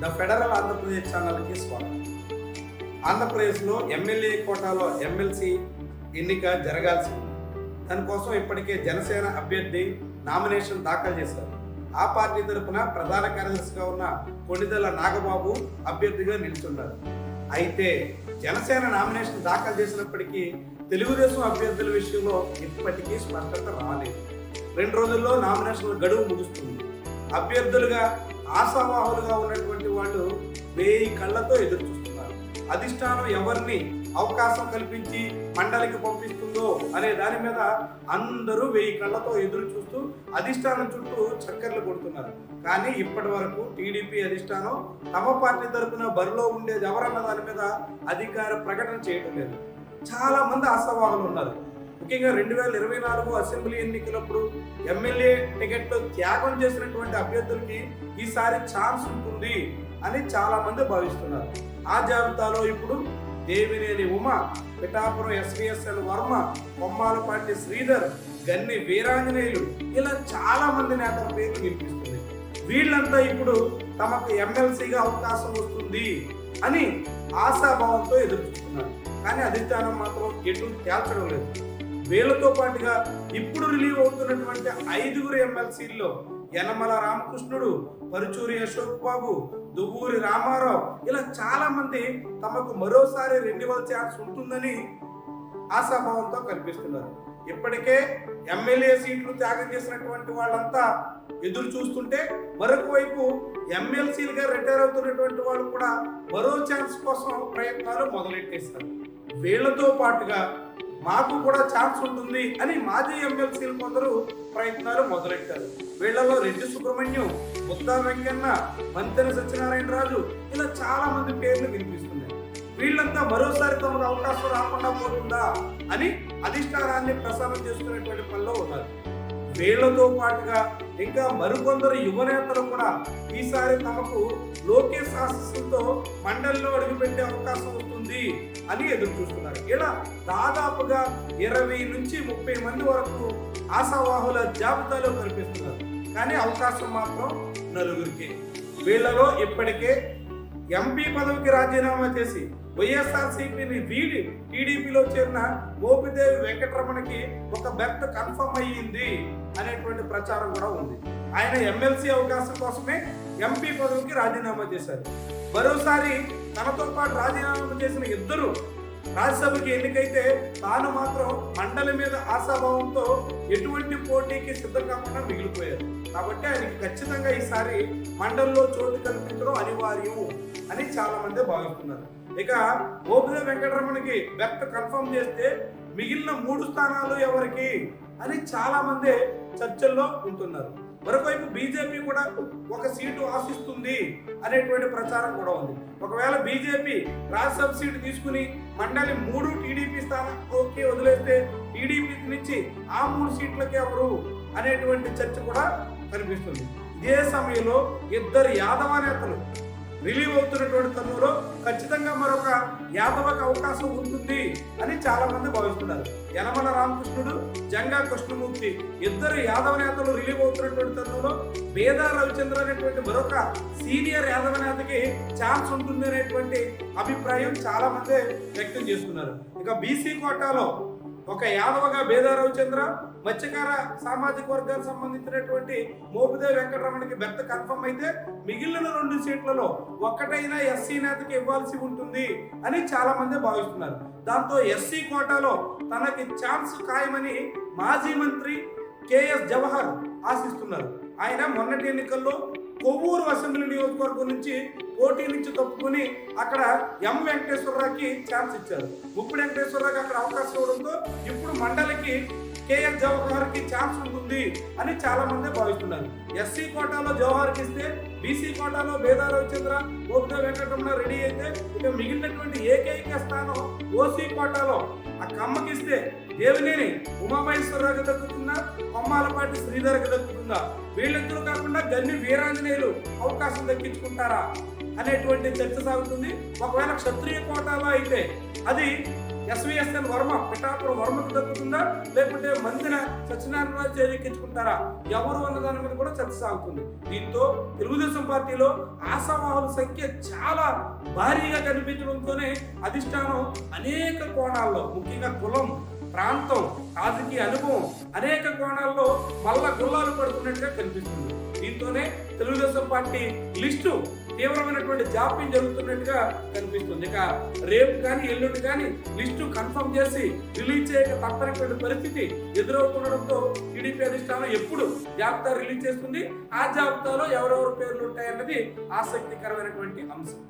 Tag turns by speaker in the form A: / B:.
A: The federal Andhra Pradesh ఛానల్కి స్వాగతం. ఆంధ్రప్రదేశ్లో ఎమ్మెల్యే కోటాలో ఎమ్మెల్సీ ఎన్నిక జరగాల్సి ఉంది దానికోసం ఇప్పటికే జనసేన అభ్యర్థి నామినేషన్ దాఖలు చేశారు. ఆ పార్టీ తరపున ప్రధాన కార్యదర్శిగా ఉన్న కొణిదెల నాగబాబు అభ్యర్థిగా నిలుచున్నారు. అయితే జనసేన నామినేషన్ దాఖలు చేసినప్పటికీ తెలుగుదేశం అభ్యర్థుల విషయంలో ఇప్పటికీ స్పష్టత రాలేదు. రెండు రోజుల్లో నామినేషన్ గడువు ముగుస్తుంది. అభ్యర్థులుగా ఆశావాహులుగా ఉన్నటువంటి వాళ్ళు వేయి కళ్ళతో ఎదురు చూస్తున్నారు. అధిష్టానం ఎవరిని అవకాశం కల్పించి మండలికి పంపిస్తుందో అనే దాని మీద అందరూ వెయ్యి కళ్ళతో ఎదురు చూస్తూ అధిష్టానం చుట్టూ చక్కర్లు కొడుతున్నారు. కానీ ఇప్పటి వరకు టీడీపీ అధిష్టానం తమ పార్టీ తరఫున బరిలో ఉండేది ఎవరన్న దాని మీద అధికార ప్రకటన చేయడం లేదు. చాలా మంది ఆశావాహులు ఉన్నారు. ముఖ్యంగా రెండు వేల ఇరవై నాలుగు అసెంబ్లీ ఎన్నికలప్పుడు ఎమ్మెల్యే టికెట్ త్యాగం చేసినటువంటి అభ్యర్థులకి ఈసారి ఛాన్స్ ఉంటుంది అని చాలా మంది భావిస్తున్నారు. ఆ జాబితాలో ఇప్పుడు దేవినేని ఉమ పిఠాపురం ఎస్విఎస్ఎల్ వర్మ కొమ్మాలపాటి శ్రీధర్ గన్ని వీరాంజనేయులు ఇలా చాలా మంది నేతల పేర్లు వినిపిస్తుంది వీళ్ళంతా ఇప్పుడు తమకు ఎమ్మెల్సీగా అవకాశం వస్తుంది అని ఆశాభావంతో ఎదురు చూస్తున్నారు కానీ అధిష్టానం మాత్రం ఎటు తేల్చడం లేదు. వీళ్ళతో పాటుగా ఇప్పుడు రిలీవ్ అవుతున్నటువంటి ఐదుగురు ఎమ్మెల్సీల్లో యనమల రామకృష్ణుడు పరుచూరి అశోక్ బాబు దువ్వూరి రామారావు ఇలా చాలా మంది తమకు మరోసారి రెన్యువల్ ఛాన్స్ ఉంటుందని ఆశాభావంతో కనిపిస్తున్నారు. ఇప్పటికే ఎమ్మెల్యే సీట్లు త్యాగం చేసినటువంటి వాళ్ళంతా ఎదురు చూస్తుంటే మరొక వైపు ఎమ్మెల్సీలుగా రిటైర్ అవుతున్నటువంటి వాళ్ళు కూడా మరో ఛాన్స్ కోసం ప్రయత్నాలు మొదలెట్టేస్తారు వీళ్ళతో పాటుగా మాకు కూడా ఛాన్స్ ఉంటుంది అని మాజీ ఎమ్మెల్సీలు కొందరు ప్రయత్నాలు మొదలెట్టారు. వీళ్ళలో రెడ్డి సుబ్రహ్మణ్యం ముద్దా వెంకన్న మంతెన సత్యనారాయణ రాజు ఇలా చాలా మంది పేర్లు వినిపిస్తున్నాయి. వీళ్ళంతా మరోసారి తమకు అవకాశం రాకుండా పోతుందా అని అధిష్టానాన్ని ప్రసారం చేసుకునేటువంటి పనిలో ఉన్నారు. వీళ్ళతో పాటుగా ఇంకా మరికొందరు యువనేతలు కూడా ఈసారి తమకు లోకేష్ ఆశస్సులతో మండలిలో అడుగుపెట్టే అవకాశం వస్తుంది అని ఎదురు చూస్తున్నారు. ఇలా దాదాపుగా ఇరవై నుంచి ముప్పై మంది వరకు ఆశావాహుల జాబితాలో కనిపిస్తున్నారు. కానీ అవకాశం మాత్రం నలుగురికి. వీళ్ళలో ఇప్పటికే ఎంపీ పదవికి రాజీనామా చేసి వైఎస్ఆర్సీపీని వీడి టీడీపీలో చేరిన గోపిదేవి వెంకటరమణకి ఒక బెర్త్ కన్ఫర్మ్ అయ్యింది అనేటువంటి ప్రచారం కూడా ఉంది. ఆయన ఎమ్మెల్సీ అవకాశం కోసమే ఎంపీ పదవికి రాజీనామా చేశారు. మరోసారి తనతో పాటు రాజీనామా చేసిన ఇద్దరు రాజ్యసభకి ఎన్నికైతే తాను మాత్రం మండలి మీద ఆశాభావంతో ఎటువంటి పోటీకి సిద్ధం కాకుండా మిగిలిపోయారు. కాబట్టి ఆయనకి ఖచ్చితంగా ఈసారి మండలిలో చోటు కల్పించడం అనివార్యం అని చాలా మంది భావిస్తున్నారు. ఇక ఓపిదే వెంకటరమణకి బెర్త్ కన్ఫర్మ్ చేస్తే మిగిలిన మూడు స్థానాలు ఎవరికి అని చాలా మంది చర్చల్లో ఉంటున్నారు. మరొకవైపు బీజేపీ కూడా ఒక సీటు ఆశిస్తుంది అనేటువంటి ప్రచారం కూడా ఉంది. ఒకవేళ బీజేపీ రాజ్యసభ సీటు తీసుకుని మండలి మూడు టీడీపీ స్థానానికి వదిలేస్తే టీడీపీ నుంచి ఆ మూడు సీట్లకి ఎవరు అనేటువంటి చర్చ కూడా కనిపిస్తుంది. ఇదే సమయంలో ఇద్దరు యాదవ నేతలు రిలీవ్ అవుతున్నటువంటి తరుణంలో ఖచ్చితంగా మరొక యాదవకు అవకాశం ఉంటుంది అని చాలా మంది భావిస్తున్నారు. యనమల రామకృష్ణుడు జంగా కృష్ణమూర్తి ఇద్దరు యాదవ నేతలు రిలీవ్ అవుతున్నటువంటి తరుణంలో బేదా రవిచంద్ర అనేటువంటి మరొక సీనియర్ యాదవ నేతకి ఛాన్స్ ఉంటుంది అనేటువంటి అభిప్రాయం చాలా మంది వ్యక్తం చేస్తున్నారు. ఇక బీసీ కోటాలో ఒక యాదవగా బేదా రవిచంద్ర మత్స్యకార సామాజిక వర్గానికి సంబంధించినటువంటి మోపిదేవి వెంకటరమణకి బెర్త్ కన్ఫర్మ్ అయితే మిగిలిన రెండు సీట్లలో ఒక్కటైనా ఎస్సీ నేతకి ఇవ్వాల్సి ఉంటుంది అని చాలా మంది భావిస్తున్నారు. దాంతో ఎస్సీ కోటాలో తనకి ఛాన్స్ ఖాయమని మాజీ మంత్రి కేఎస్ జవహర్ ఆశిస్తున్నారు. ఆయన మొన్నటి ఎన్నికల్లో కొవ్వూరు అసెంబ్లీ నియోజకవర్గం నుంచి పోటీ నుంచి తప్పుకుని అక్కడ ఎం వెంకటేశ్వరరావుకి ఛాన్స్ ఇచ్చారు. ముప్పుడు వెంకటేశ్వరరావుకి అక్కడ అవకాశం ఇవ్వడంతో ఇప్పుడు మండలికి కేఎస్ జవహర్కి ఛాన్స్ ఉంటుంది అని చాలా మంది భావిస్తున్నారు. ఎస్సీ కోటాలో జవహర్కి ఇస్తే బీసీ కోటాలో బేదా రవిచంద్ర గోపిత వెంకటరమణ రెడీ అయితే ఇక మిగిలినటువంటి ఏకైక స్థానం ఓసీ కోటాలో. ఆ కమ్మకి ఇస్తే దేవినేని ఉమామహేశ్వరరావుకి దక్కుతుందా? కొమ్మాలపాటి శ్రీధర్కి దక్కుతుందా? వీళ్ళిద్దరూ కాకుండా గన్ని వీరాంజనేయులు అవకాశం దక్కించుకుంటారా? అనేటువంటి చర్చ సాగుతుంది. ఒకవేళ క్షత్రియ కోటాలో అయితే అది ఎస్విఎస్ఎన్ వర్మ పిఠాపురం వర్మకు దక్కుతుందా? లేకుంటే మందిన సత్యనారాయణ చేజిక్కించుకుంటారా ఎవరు అన్న దాని మీద కూడా చర్చ సాగుతుంది. దీంతో తెలుగుదేశం పార్టీలో ఆశావాహుల సంఖ్య చాలా భారీగా కనిపించడంతోనే అధిష్టానం అనేక కోణాల్లో ముఖ్యంగా కులం ప్రాంతం రాజకీయ అనుభవం అనేక కోణాల్లో మళ్ళా గుల్లాలు పడుతున్నట్టుగా కనిపిస్తుంది. దీంతోనే తెలుగుదేశం పార్టీ లిస్టు తీవ్రమైనటువంటి జాప్యం జరుగుతున్నట్టుగా కనిపిస్తుంది. ఇక రేపు కానీ ఎల్లుండి కానీ లిస్టు కన్ఫర్మ్ చేసి రిలీజ్ చేయక తప్పనటువంటి పరిస్థితి ఎదురవుతుండడంతో టీడీపీ అధిష్టానం ఎప్పుడు జాబితా రిలీజ్ చేస్తుంది? ఆ జాబితాలో ఎవరెవరి పేర్లు ఉంటాయన్నది ఆసక్తికరమైనటువంటి అంశం.